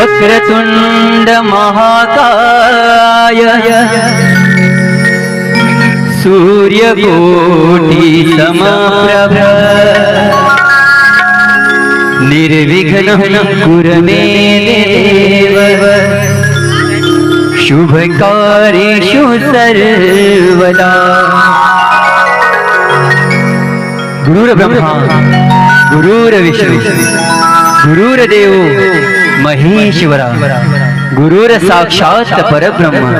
वक्रतुण्ड महाकाय। सूर्यकोटि समप्रभ निर्विघ्न कुरु मे देव। शुभकार्येषु सर्वदा। गुरुर्ब्रह्मा गुरुर्विष्णु गुरुर्देव। महेश्वरा गुरुर साक्षात परब्रह्म।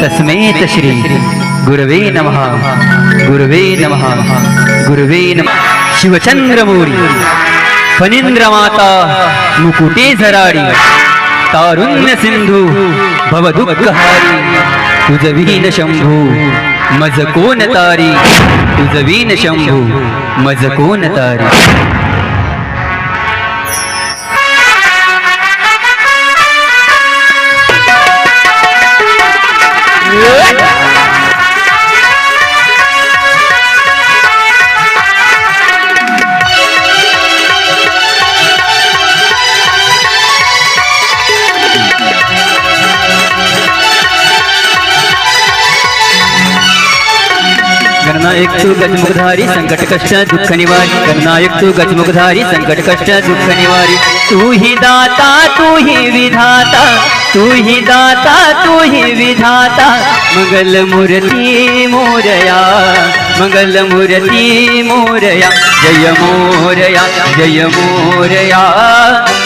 तस्मेत श्री गुरवे नमः। गुरवे नमः। गुरवे नमः। शिवचंद्रमौरी फणींद्रमाता मुकुटे झराडी। तारुण्य सिंधू भवदुःखहारी तुझवीन शंभू मज कोण तारी। तुझवीन शंभू मज कोण तारी। गणनायक तू गजमुखधारी संकट कष्ट दुख निवारी नायक तू गजमुखधारी संकट कष्ट दुख निवारी तू ही दाता, तू ही विधाता, तू ही दाता, तू ही विधाता मंगल मूर्ति मोरया। മംഗലമുരതി മോരയ ജയ മോരയ ജയ മോരയ.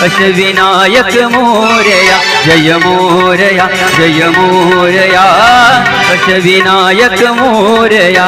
അശവിനായക മോരയ ജയ മോരയ ജയ മോരയ. അശവിനായക മോരയ.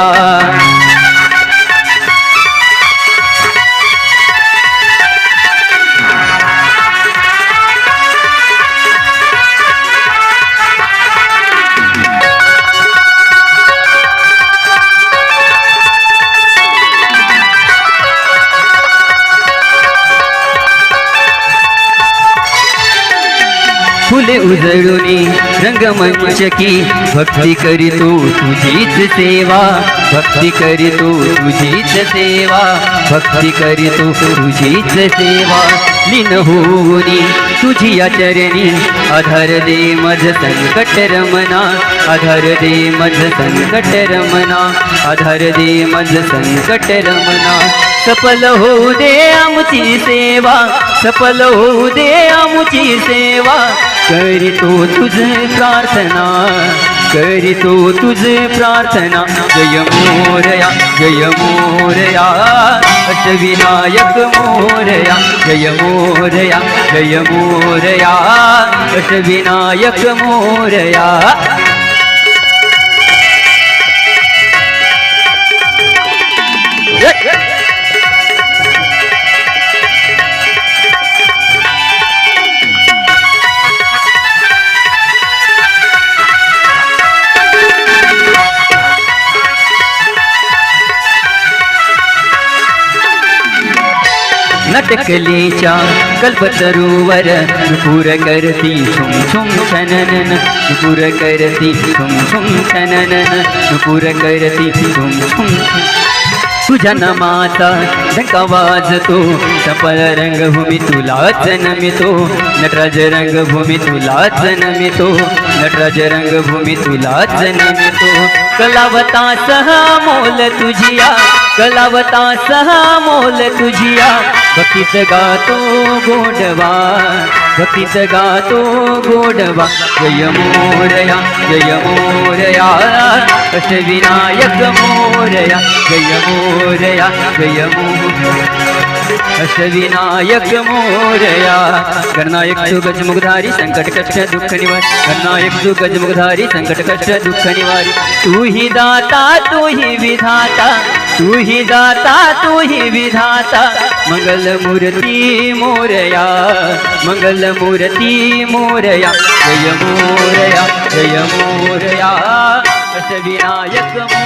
फुले उजळुनी रंगमंच की. भक्ती करीतो तुझीच सेवा. भक्ती करीतो तुझीच सेवा. भक्ती करीतो तुझीच सेवा. लीन होऊनी तुझी या चरणी. आधार दे मज संकट रमना. आधार दे मज संकट रमना. आधार दे मज संकट रमना. सफल होऊ दे आमची सेवा. सफल होऊ दे आमची सेवा. करीतो तुझे प्रार्थना, करी तो तुझे प्रार्थना। जय मोरया जय मोरया, अष्टविनायक मोरया। जय मोरया जय मोरया अट विनायक मोरया। नटकलीच्या कल्पतरुवर नुपुर करती सुम सुम छननन नुपुर करती सुम सुम छननन नुपुर करती सुम सुम तुझ्या माता डंका वाजतो सफल रंगभूमी तुलाच नमितो नटराज रंगभूमी तुलाच नमितो नटराज रंगभूमी तुलाच नमितो कलावता सहा मोल तुझिया कलावता सहा मोल तुझिया. भक्तीच गातो गोडवा भक्तीच गातो गोडवा। जय मोरया जय मोरया अष्टविनायक मोरया। जय मोरया जय मोरया अष्टविनायक मोरया। गणनायक तू गजमुखधारी संकट कष्ट दुःख निवारी। गणनायक तू गजमुखधारी संकट कष्ट दुःख निवारी। तू ही दाता, तू ही विधाता। तू ही दाता, तू ही विधाता। मंगल मूर्ती मोरया मंगल मूर्ती मोरया जय मोरया जय मोरया अष्टविनायक मोरया